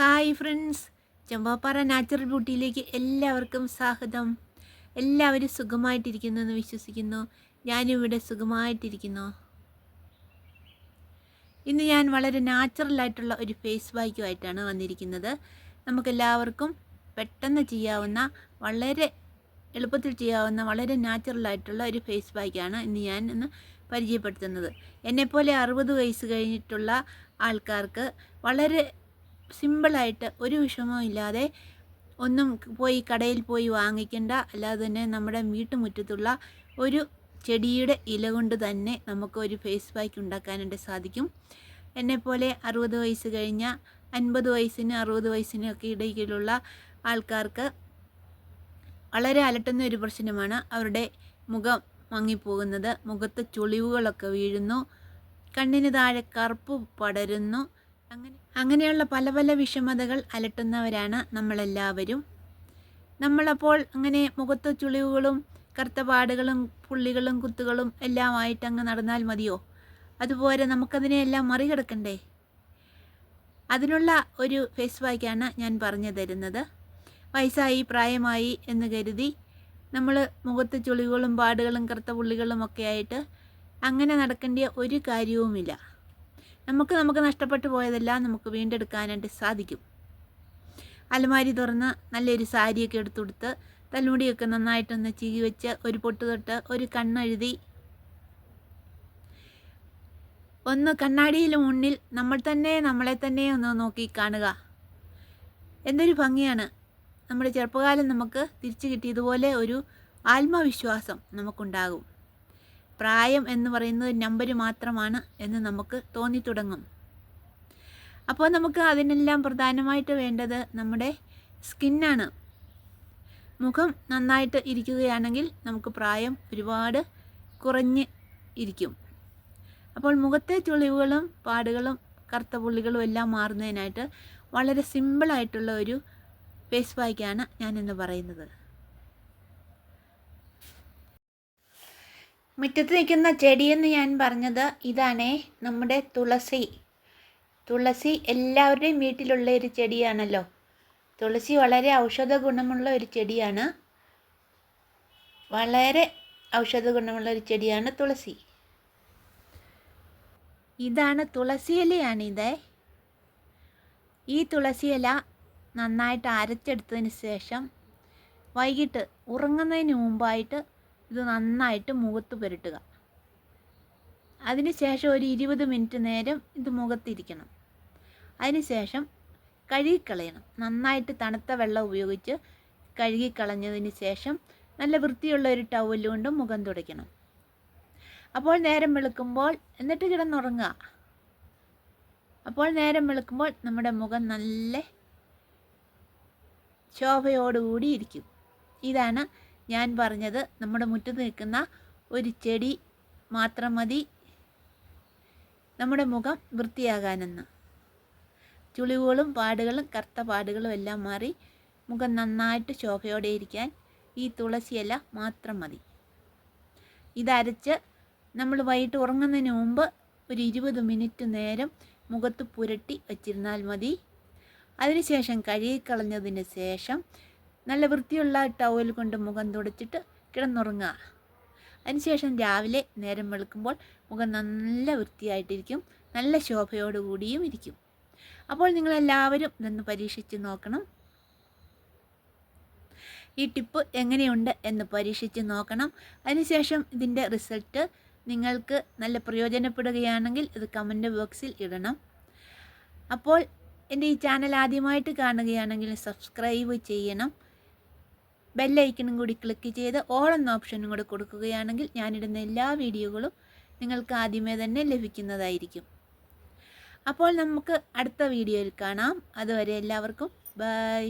Hi friends Chembappara natural ബ്യൂട്ടിയിലേക്ക് എല്ലാവർക്കും സ്വാഗതം. എല്ലാവരും സുഖമായിട്ടിരിക്കുന്നു എന്ന് വിശ്വസിക്കുന്നു. ഞാനും ഇവിടെ സുഖമായിട്ടിരിക്കുന്നു. ഇന്ന് ഞാൻ വളരെ നാച്ചുറലായിട്ടുള്ള ഒരു ഫേസ് വാക്കുമായിട്ടാണ് വന്നിരിക്കുന്നത്. നമുക്കെല്ലാവർക്കും പെട്ടെന്ന് ചെയ്യാവുന്ന വളരെ എളുപ്പത്തിൽ ചെയ്യാവുന്ന വളരെ നാച്ചുറലായിട്ടുള്ള ഒരു ഫേസ് പാക്കാണ് ഇന്ന് ഞാൻ ഇന്ന് പരിചയപ്പെടുത്തുന്നത്. എന്നെപ്പോലെ അറുപത് വയസ്സ് കഴിഞ്ഞിട്ടുള്ള ആൾക്കാർക്ക് വളരെ സിമ്പിളായിട്ട് ഒരു വിഷമവും ഇല്ലാതെ ഒന്നും പോയി കടയിൽ പോയി വാങ്ങിക്കേണ്ട. അല്ലാതെ തന്നെ നമ്മുടെ വീട്ടുമുറ്റത്തുള്ള ഒരു ചെടിയുടെ ഇല കൊണ്ട് തന്നെ നമുക്ക് ഒരു ഫേസ് പാക്ക് ഉണ്ടാക്കാനായിട്ട് സാധിക്കും. എന്നെപ്പോലെ അറുപത് വയസ്സ് കഴിഞ്ഞ അൻപത് വയസ്സിന് അറുപത് വയസ്സിനൊക്കെ ഇടയിലുള്ള ആൾക്കാർക്ക് വളരെ അലട്ടുന്ന ഒരു പ്രശ്നമാണ് അവരുടെ മുഖം മങ്ങിപ്പോകുന്നത്. മുഖത്ത് ചുളിവുകളൊക്കെ വീഴുന്നു. കണ്ണിന് താഴെ കറുപ്പ് പടരുന്നു. അങ്ങനെ അങ്ങനെയുള്ള പല പല വിഷമതകൾ അലട്ടുന്നവരാണ് നമ്മളെല്ലാവരും. നമ്മളപ്പോൾ അങ്ങനെ മുഖത്ത് ചുളിവുകളും കറുത്തപാടുകളും പുള്ളികളും കുത്തുകളും എല്ലാമായിട്ട് അങ്ങ് നടന്നാൽ മതിയോ? അതുപോലെ നമുക്കതിനെയെല്ലാം മറികടക്കണ്ടേ? അതിനുള്ള ഒരു ഫേസ് വാക്കാണ് ഞാൻ പറഞ്ഞു തരുന്നത്. വയസ്സായി പ്രായമായി എന്ന് കരുതി നമ്മൾ മുഖത്ത് ചുളിവുകളും പാടുകളും കറുത്ത പുള്ളികളും ഒക്കെ ആയിട്ട് അങ്ങനെ നടക്കേണ്ട ഒരു കാര്യവുമില്ല. നമുക്ക് നമുക്ക് നഷ്ടപ്പെട്ടു പോയതെല്ലാം നമുക്ക് വീണ്ടെടുക്കാനായിട്ട് സാധിക്കും. അലമാരി തുറന്ന് നല്ലൊരു സാരിയൊക്കെ എടുത്തുകൊടുത്ത് തലമുടിയൊക്കെ നന്നായിട്ടൊന്ന് ചീകി വെച്ച് ഒരു പൊട്ട് തൊട്ട് ഒരു കണ്ണെഴുതി. ഒന്ന് കണ്ണാടിയിൽ മുന്നിൽ നമ്മൾ തന്നെ നമ്മളെ തന്നെ ഒന്ന് നോക്കി കാണുക. എന്തൊരു ഭംഗിയാണ്. നമ്മുടെ ചെറുപ്പകാലം നമുക്ക് തിരിച്ചു കിട്ടിയതുപോലെ ഒരു ആത്മവിശ്വാസം നമുക്കുണ്ടാകും. പ്രായം എന്ന് പറയുന്നത് നമ്പർ മാത്രമാണ് എന്ന് നമുക്ക് തോന്നിത്തുടങ്ങും. അപ്പോൾ നമുക്ക് അതിനെല്ലാം പ്രധാനമായിട്ട് വേണ്ടത് നമ്മുടെ സ്കിന്നാണ് മുഖം നന്നായിട്ട് ഇരിക്കുകയാണെങ്കിൽ നമുക്ക് പ്രായം ഒരുപാട് കുറഞ്ഞ് ഇരിക്കും. അപ്പോൾ മുഖത്തെ ചുളിവുകളും പാടുകളും കറുത്ത പുള്ളികളും എല്ലാം മാറുന്നതിനായിട്ട് വളരെ സിമ്പിളായിട്ടുള്ള ഒരു ഫേസ് പാക്കാണ് ഞാനിന്ന് പറയുന്നത്. മുറ്റത്ത് നിൽക്കുന്ന ചെടിയെന്ന് ഞാൻ പറഞ്ഞത് ഇതാണേ നമ്മുടെ തുളസി. തുളസി എല്ലാവരുടെയും വീട്ടിലുള്ള ഒരു ചെടിയാണല്ലോ. തുളസി വളരെ ഔഷധ ഗുണമുള്ള ഒരു ചെടിയാണ്. വളരെ ഔഷധ ഗുണമുള്ള ഒരു ചെടിയാണ് തുളസി. ഇതാണ് തുളസി ഇലയാണിത് ഈ തുളസി ഇല നന്നായിട്ട് അരച്ചെടുത്തതിന് ശേഷം വൈകിട്ട് ഉറങ്ങുന്നതിന് മുമ്പായിട്ട് ഇത് നന്നായിട്ട് മുഖത്ത് പുരട്ടുക. അതിനുശേഷം ഒരു ഇരുപത് മിനിറ്റ് നേരം ഇത് മുഖത്തിരിക്കണം. അതിനുശേഷം കഴുകിക്കളയണം. നന്നായിട്ട് തണുത്ത വെള്ളം ഉപയോഗിച്ച് കഴുകിക്കളഞ്ഞതിന് ശേഷം നല്ല വൃത്തിയുള്ള ഒരു ടവൽ കൊണ്ട് മുഖം തുടയ്ക്കണം. അപ്പോൾ നേരം വെളുക്കുമ്പോൾ എന്നിട്ട് കിടന്നുറങ്ങുക. അപ്പോൾ നേരം വെളുക്കുമ്പോൾ നമ്മുടെ മുഖം നല്ല ശോഭയോടുകൂടി ഇരിക്കും. ഇതാണ് ഞാൻ പറഞ്ഞത് നമ്മുടെ മുറ്റത്ത് നിൽക്കുന്ന ഒരു ചെടി മാത്രം മതി. നമ്മുടെ മുഖം വൃത്തിയാകാനെന്ന്. ചുളിവുകളും പാടുകളും കറുത്ത പാടുകളും എല്ലാം മാറി മുഖം നന്നായിട്ട് ശോഭയോടെ ഇരിക്കാൻ ഈ തുളസിയില മാത്രം മതി. ഇതരച്ച് നമ്മൾ വൈകിട്ട് ഉറങ്ങുന്നതിന് മുമ്പ് ഒരു ഇരുപത് മിനിറ്റ് നേരം മുഖത്ത് പുരട്ടി വച്ചിരുന്നാൽ മതി. അതിനുശേഷം കഴുകിക്കളഞ്ഞതിന് ശേഷം നല്ല വൃത്തിയുള്ള ടവൽ കൊണ്ട് മുഖം തുടച്ചിട്ട് കിടന്നുറങ്ങുക. അതിനുശേഷം രാവിലെ നേരം വെളുക്കുമ്പോൾ മുഖം നല്ല വൃത്തിയായിട്ടിരിക്കും. നല്ല ശോഭയോടുകൂടിയും ഇരിക്കും. അപ്പോൾ നിങ്ങളെല്ലാവരും ഇതൊന്ന് പരീക്ഷിച്ച് നോക്കണം. ഈ ടിപ്പ് എങ്ങനെയുണ്ട് എന്ന് പരീക്ഷിച്ച് നോക്കണം. അതിനുശേഷം ഇതിന്റെ റിസൾട്ട് നിങ്ങൾക്ക് നല്ല പ്രയോജനപ്പെടുകയാണെങ്കിൽ ഇത് കമന്റ് ബോക്സിൽ ഇടണം. അപ്പോൾ എന്റെ ഈ ചാനൽ ആദ്യമായിട്ട് കാണുകയാണെങ്കിൽ സബ്സ്ക്രൈബ് ചെയ്യണം. ബെല്ലൈക്കണും കൂടി ക്ലിക്ക് ചെയ്ത് ഓൾ എന്ന ഓപ്ഷനും കൂടി കൊടുക്കുകയാണെങ്കിൽ ഞാനിടുന്ന എല്ലാ വീഡിയോകളും നിങ്ങൾക്ക് ആദ്യമേ തന്നെ ലഭിക്കുന്നതായിരിക്കും. അപ്പോൾ നമുക്ക് അടുത്ത വീഡിയോയിൽ കാണാം. അതുവരെ എല്ലാവർക്കും ബൈ